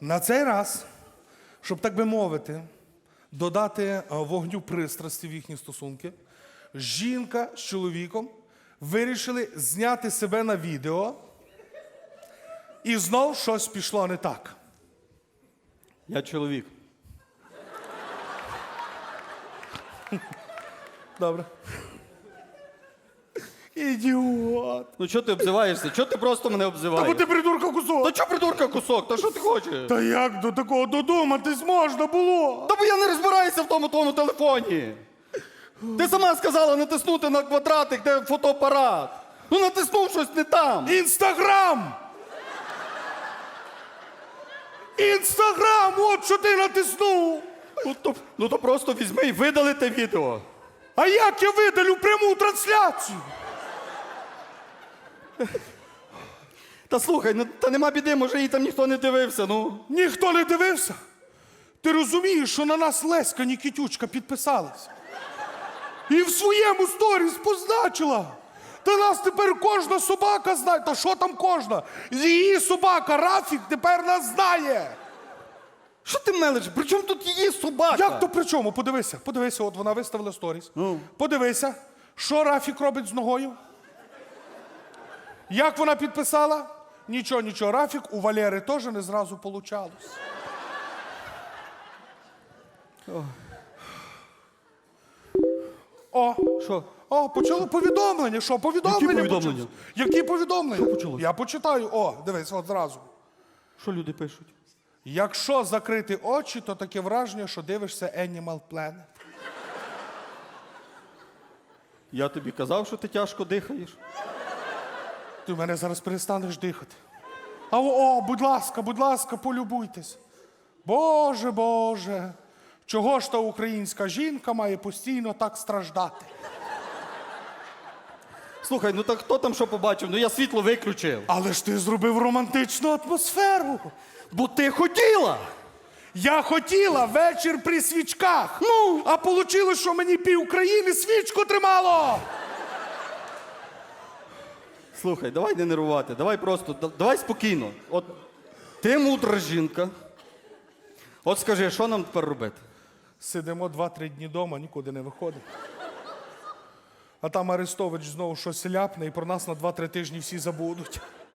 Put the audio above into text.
На цей раз, щоб так би мовити, додати е, вогню пристрасті в їхні стосунки, жінка з чоловіком вирішили зняти себе на відео, і знов щось пішло не так. Я чоловік. Добре. Ідіот. Ну чого ти обзиваєшся? Чого ти просто мене Та бо обзиваєш? ти придурка кусок. Та чого придурка кусок? Та що ти хочеш? Та як до такого додуматись можна було? Та бо я не розбираюся в тому твоєму телефоні. Ти сама сказала натиснути на квадратик, де фотоапарат. Ну натиснув щось не там. Інстаграм! Інстаграм! От що ти натиснув! Ну то, ну то просто візьми і видали те відео. А як я видалю пряму трансляцію? Та слухай, ну та нема біди, може її там ніхто не дивився, ну. Ніхто не дивився. Ти розумієш, що на нас Леська Нікітючка підписалась. І в своєму сторіс позначила. Та нас тепер кожна собака знає. Та що там кожна? Її собака Рафік тепер нас знає. Що ти мелиш? При чому тут її собака? Як то при чому? Подивися, подивися, от вона виставила сторіс. Ну. Подивися, що Рафік робить з ногою. Як вона підписала? Нічого, нічого, Рафік у Валери теж не зразу получалось. О, Що? о, почало повідомлення. Що, повідомлення? Які повідомлення? почалось? Які повідомлення? Що почалось? Я почитаю. О, дивись, от зразу. Що люди пишуть? Якщо закрити очі, то таке враження, що дивишся Animal Planet. Я тобі казав, що ти тяжко дихаєш. Ти в мене зараз перестанеш дихати. А о, о, будь ласка, будь ласка, полюбуйтесь. Боже, Боже, чого ж та українська жінка має постійно так страждати? Слухай, ну так хто там що побачив? Ну я світло виключив. Але ж ти зробив романтичну атмосферу. Бо ти хотіла! Я хотіла вечір при свічках. Ну, а вийшло, що мені пів країни свічку тримало. Слухай, давай не нервувати, давай просто, давай спокійно. От ти мудра жінка. От скажи, що нам тепер робити? Сидимо два-три дні вдома, нікуди не виходимо. А там Арестович знову щось ляпне і про нас на два-три тижні всі забудуть.